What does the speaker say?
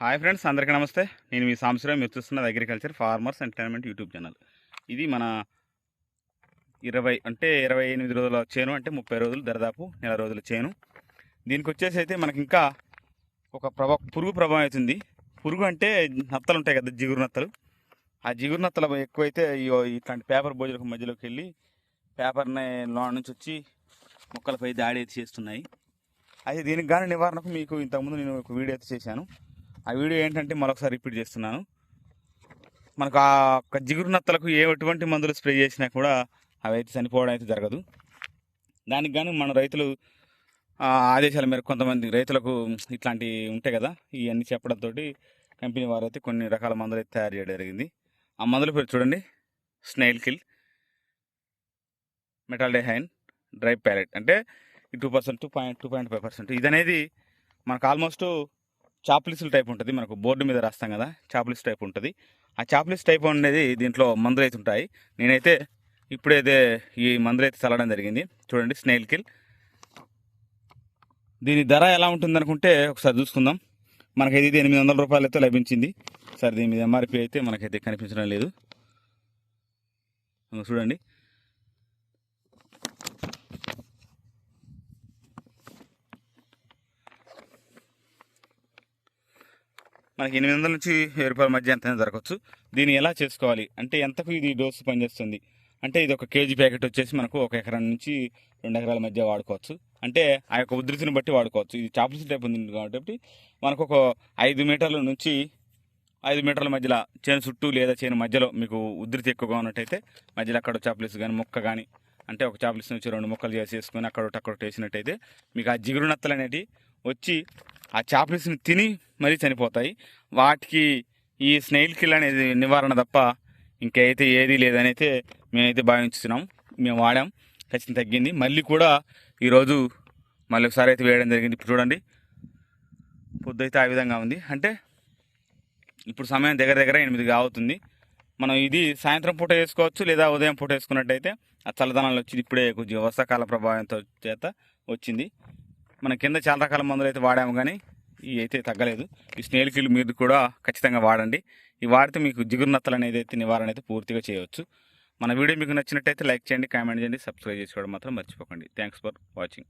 Hi friends అందరికీ నమస్తే. నేను మీ సాంశరావు మీరు చూస్తున్నది agriculture farmers entertainment YouTube channel. ఇది మన ఇరవై అంటే ఇరవై ఎనిమిది రోజుల చేను అంటే ముప్పై రోజులు దరిదాపు నెల రోజుల చేను. దీనికి వచ్చేసి అయితే మనకి ఇంకా ఒక ప్రభా పురుగు ప్రభావం అవుతుంది పురుగు అంటే నత్తలు ఉంటాయి కదా జిగురు నత్తలు. ఆ జిగురు నత్తలు ఎక్కువైతే ఇట్లాంటి పేపర్ భోజనకు మధ్యలోకి వెళ్ళి పేపర్ని లో నుంచి వచ్చి మొక్కలపై దాడి అయితే చేస్తున్నాయి. అయితే దీనికి కానీ నివారణకు మీకు ఇంతకుముందు నేను ఒక వీడియో అయితే చేశాను. ఆ వీడియో ఏంటంటే మరొకసారి రిపీట్ చేస్తున్నాను. మనకు ఆ ఒక్క జిగురు నత్తలకు ఏ ఎటువంటి మందులు స్ప్రే చేసినా కూడా అవి అయితే చనిపోవడం అయితే జరగదు. దానికి కానీ మన రైతులు ఆదేశాల మేరకు కొంతమంది రైతులకు ఇట్లాంటివి ఉంటాయి కదా ఇవన్నీ చెప్పడంతో కంపెనీ వారు అయితే కొన్ని రకాల మందులు అయితే తయారు చేయడం జరిగింది. ఆ మందుల పేరు చూడండి. Snail kill metaldehyde dry pellet. అంటే two percent two point two point five percent. ఇది అనేది మనకు ఆల్మోస్ట్ చాప్లిస్ల టైప్ ఉంటుంది. మనకు బోర్డు మీద రాస్తాం కదా చాప్లిస్ టైప్ ఉంటుంది. ఆ చాప్లిస్ టైప్ అనేది దీంట్లో మందులు అయితే ఉంటాయి. నేనైతే ఇప్పుడైతే ఈ మందులు అయితే చల్లడం జరిగింది. చూడండి స్నేల్ కిల్. దీని ధర ఎలా ఉంటుంది అనుకుంటే ఒకసారి చూసుకుందాం. మనకైతే ఇది ఎనిమిది వందల రూపాయలు అయితే లభించింది. సరే దీని మీద ఎంఆర్పి అయితే మనకైతే కనిపించడం లేదు. చూడండి. మనకి ఎనిమిది వందల నుంచి వెయ్యి రూపాయల మధ్య ఎంతైనా దొరకవచ్చు దీన్ని ఎలా చేసుకోవాలి? అంటే ఎంతకు ఇది డోసు పనిచేస్తుంది? అంటే ఇది ఒక కేజీ ప్యాకెట్ వచ్చేసి మనకు ఒక ఎకరం నుంచి రెండు ఎకరాల మధ్య వాడుకోవచ్చు. అంటే ఆ యొక్క ఉధృతిని బట్టి వాడుకోవచ్చు. ఇది చాపల్స్ టైప్ ఉంది కాబట్టి మనకు ఒక ఐదు మీటర్ల నుంచి ఐదు మీటర్ల మధ్యలో చేను చుట్టూ లేదా చేను మధ్యలో మీకు ఉధృతి ఎక్కువగా ఉన్నట్టయితే మధ్యలో అక్కడ చాపలిస్ కానీ మొక్క కానీ అంటే ఒక చాపలిస్ నుంచి రెండు మొక్కలు చేసేసుకొని అక్కడ ఒకటి అక్కడ ఒకటి వేసినట్టయితే మీకు ఆ జిగురు నత్తలు అనేటివి వచ్చి ఆ చాప్లిస్ని తిని మరీ చనిపోతాయి. వాటికి ఈ స్నేల్ కిల్ అనేది నివారణ తప్ప ఇంకైతే ఏది లేదనైతే మేమైతే భావించుతున్నాం. మేము వాడాం ఖచ్చితంగా తగ్గింది. మళ్ళీ కూడా ఈరోజు మళ్ళీ ఒకసారి అయితే వేయడం జరిగింది. ఇప్పుడు చూడండి. పొద్దు అయితే ఆ విధంగా ఉంది. అంటే ఇప్పుడు సమయం దగ్గర దగ్గర ఎనిమిది అవుతుంది మనం ఇది సాయంత్రం పూట వేసుకోవచ్చు లేదా ఉదయం పూట వేసుకున్నట్టయితే ఆ చల్లదనాలు వచ్చింది. ఇప్పుడే కొద్దిగా వర్షాకాల ప్రభావంతో చేత వచ్చింది. మన కింద చాలా రకాల మందులు అయితే వాడాము కానీ ఇవి అయితే తగ్గలేదు. ఈ స్నేల్ కిల్ మీరు కూడా ఖచ్చితంగా వాడండి. ఇవి వాడితే మీకు జిగురు నత్తలు అనేది అయితే నివారణ అయితే పూర్తిగా చేయవచ్చు. మన వీడియో మీకు నచ్చినట్టయితే లైక్ చేయండి కామెంట్ చేయండి సబ్స్క్రైబ్ చేసుకోవడం మాత్రం మర్చిపోకండి. Thanks for watching.